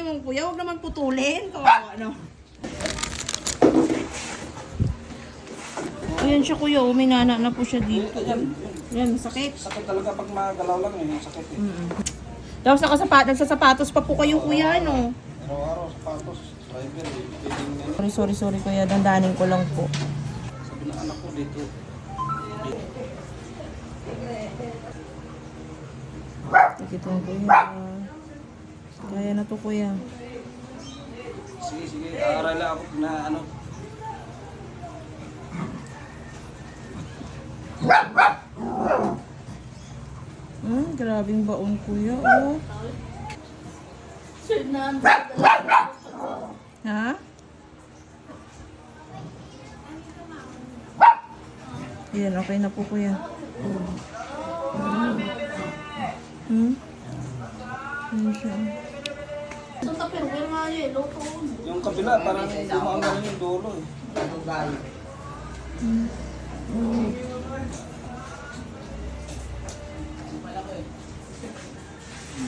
naman kuya, huwag naman putulin. Kawawa no. Ayan siya kuya, oh, may nana na po siya dito. Yan, masakit. Sakit talaga pag magalaw lang eh. Sakit eh. Tapos nakasapat, nagsasapatos pa po kayo kuya, no? Araw-araw sapatos, driver eh. Pwedeng ano. Sorry, sorry, sorry kuya, dandanin ko lang po. Sabi ng anak ko dito. Ito yung kuya. Kaya na to kuya. Sige, sige. Aaral ako na ano. Hmm, grabing baon kuya, oh. Ha? Yan, okay na po kuya. Hmm? Yan siya. Yung kabila, parang gumaang yung dulo eh.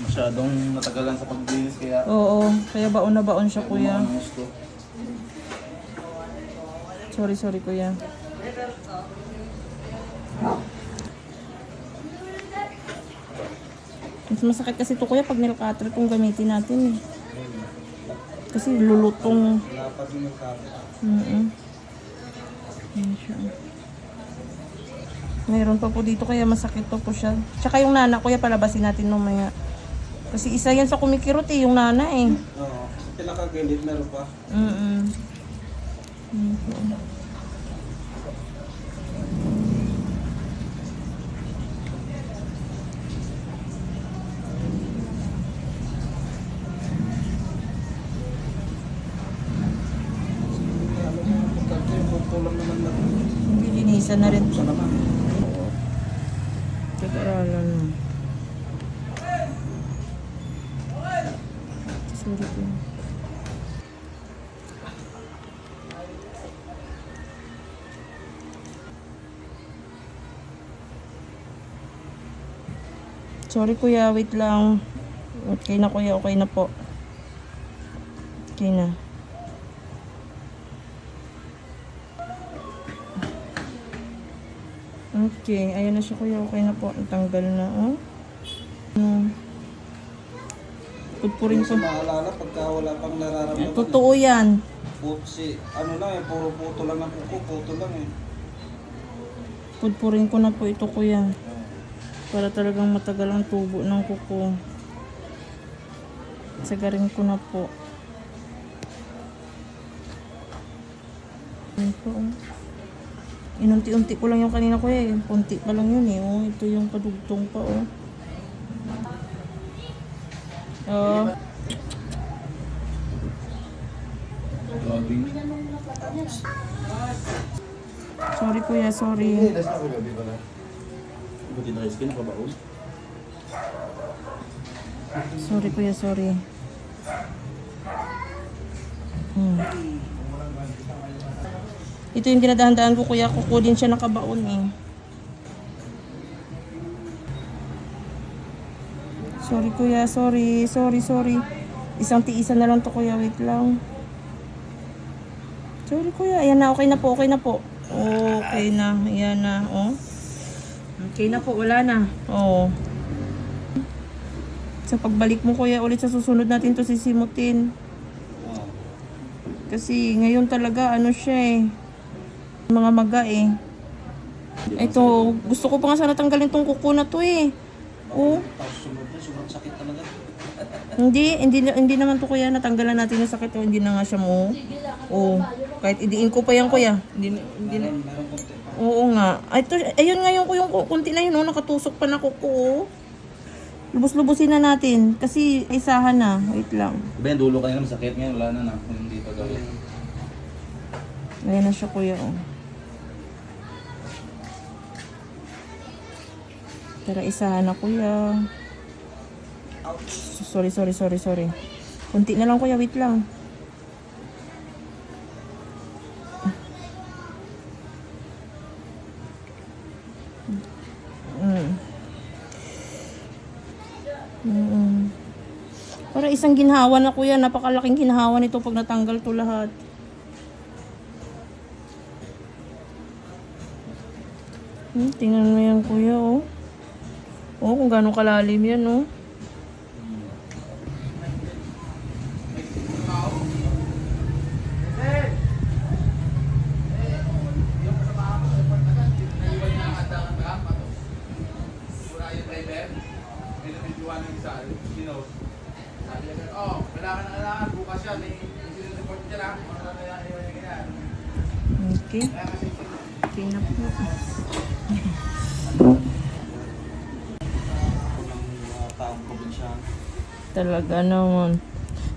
Masyadong natagalan sa paglinis kaya Oo, kaya baon na baon siya kuya. ang gusto. Sorry, sorry kuya. Mas masakit kasi ito kuya pag nail cutter itong gamitin natin eh. Kasi lulutong. Dapat yung kape. Mm Yan siya. Mayroon pa po dito kaya masakit pa po siya. Tsaka yung nana kuya palabasin natin mamaya. Kasi isa yan sa kumikirot eh, yung nana eh. Oo. Sa pinakagilid meron pa. Mm-mm. Mm po. Pagkakita yung kukulang naman na. Linisan na rin. Sa naman. Pag-aralan mo. Sorry po. Sorry kuya, wait lang. Okay na kuya, okay na po. Okay na. Okay, ayan na siya kuya. Okay na po. Ang tanggal na. Oh. Hmm. Pudpurin Hindi ko. maalala pagka wala pang nararamdaman. Totoo yan. Put, si, ano lang eh, puro puto lang ang kuko, puto lang eh. Pudpurin ko na po ito kuya. Para talagang matagal ang tubo ng kuko. Sagarin ko na po. Ayan po. oh. Inunti-unti ko lang yung kanina kuya. eh. Punti pa lang yun eh. Oh, ito yung kadugtong pa oh. Oh. Sorry kuya, sorry. Buti na skin pa ba? Sorry kuya, sorry. Hmm. Ito yung dinadahan-dahan ko kuya, kukunin siya nakabaon eh. Sorry kuya, sorry, sorry, sorry. Isang tiisan na lang to kuya, wait lang. Sorry kuya, ayan na, okay na po, okay na po. Okay na, ayan na, oh. Okay na po, wala na. Oo. Sa pagbalik mo kuya ulit sa susunod natin to sisimutin. Kasi ngayon talaga ano siya eh. Mga maga eh. Ito, gusto ko pa nga sana tanggalin tong kuko na to eh. Oh, Tapos sunod na, sunod sakit talaga. hindi, hindi, hindi naman to kuya natanggalan natin yung sakit. Oh, hindi na nga siya mo. Oh, kahit idiin ko pa yan kuya. Hindi, na- hindi na. Oo nga. Ay, to, ayun nga yung, yung kunti na yun, oh, nakatusok pa na kuko. oh. Lubos-lubusin na natin. Kasi isahan na. Wait lang. Diba yung dulo kanina masakit ngayon, wala na na. Kung hindi pa gawin. Ayan na siya kuya. Oh. Tara, isahan na kuya. Sorry, sorry, sorry, sorry. Kunti na lang kuya, wait lang. Mm. Mm. Para isa isang ginhawa na kuya. Napakalaking ginhawa nito pag natanggal to lahat. Hmm, tingnan mo yan kuya oh. Oh, kung gaano kalalim yan oh. Okay. Okay na po. Talaga naman.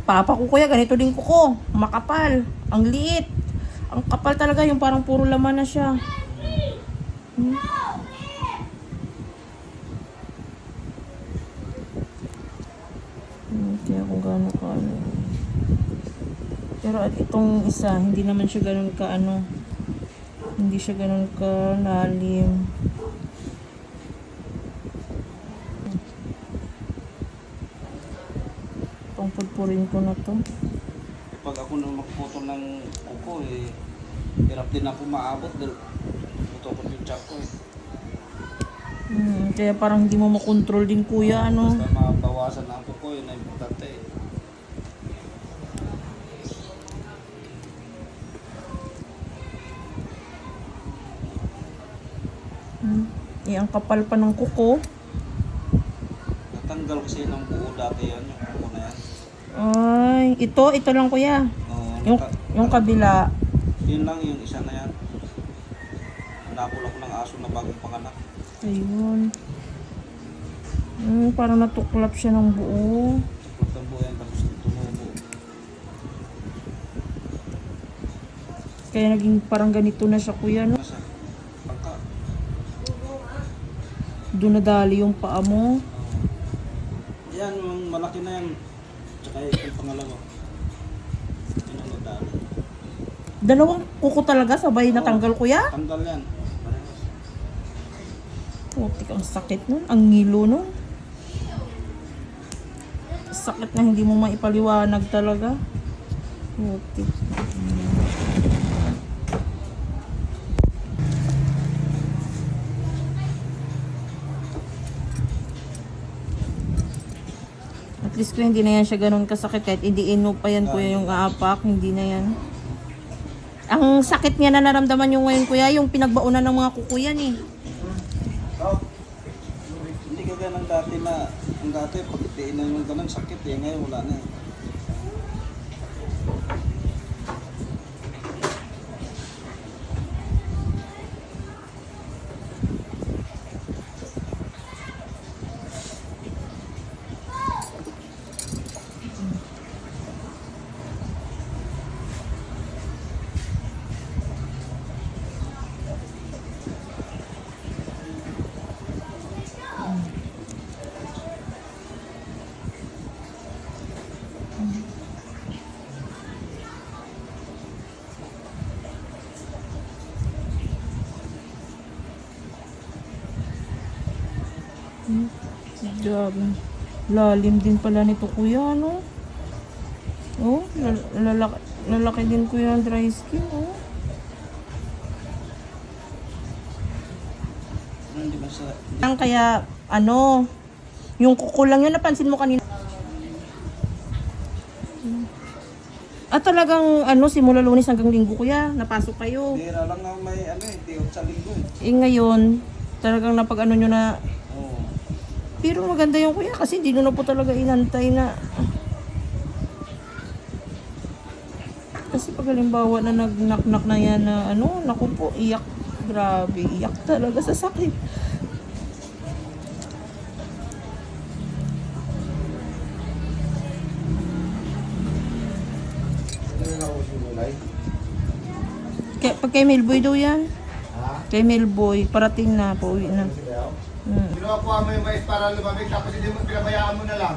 Papa ko kuya, ganito din kuko. Makapal. Ang liit. Ang kapal talaga, yung parang puro laman na siya. Hmm. Pero at itong isa, hindi naman siya ganun ka ano. Hindi siya ganun ka lalim. Pudpurin ko na to. Pag ako nang magputol ng kuko eh, hirap din ako maabot dahil puto-puto yung tiyak ko eh. Hmm, kaya parang hindi mo makontrol din kuya, ano. Basta mabawasan ang kuko yun na importante eh. Hmm. Eh, ang kapal pa ng kuko. Natanggal kasi ng buo dati yan, yung. Ay, ito, ito lang kuya. Oo, Yung, naka- yung kabila. Yun lang yung isa na yan. Nakul ako ng aso na bagong panganak. Ayun. Hmm, parang natuklap siya ng buo. Tuklap ng buo yan tapos tumubo. Kaya naging parang ganito na siya kuya, no? Nasa pangka. Doon nadali yung paa mo. Yan, yung malaki na yan. Tsaka yung pangalawa. Yun ang nadali. Dalawang kuko talaga sabay natanggal kuya. Tanggal yan. Putik, ang sakit nun. Ang ngilo nun. Sakit na hindi mo maipaliwanag talaga. Putik. At least kung hindi na yan siya ganun kasakit kahit indiin mo pa yan kuya yung aapak, hindi na yan. Ang sakit niya na naramdaman yung ngayon kuya, yung pinagbaunan ng mga kukuyan eh. Oh. Hindi ka ganang dati na, ang dati pag itiinan yung ganun sakit eh, ngayon wala na eh. Grabe. Lalim din pala nito kuya, no? Oh, lal- lalaki, lalaki din kuya ang dry skin, oh. Ano, Hindi ba sa... Ang kaya, ano, yung kuko lang yun, napansin mo kanina. At talagang, ano, simula lunes hanggang linggo kuya, napasok kayo. Bira lang nga may ano eh, tiyot sa linggo eh. Eh ngayon, talagang napag ano nyo na. Pero maganda yung kuya kasi hindi na po talaga inantay na. Kasi pag halimbawa na nag-knock-knock na yan na ano, naku po, iyak. Grabe, iyak talaga sa sakit. Kaya, pag kay Melboy daw yan. Kay Melboy, parating na, pauwi na. Hmm. Kinuha mo yung mais para lumamig tapos hindi mo pinabayaan mo na lang.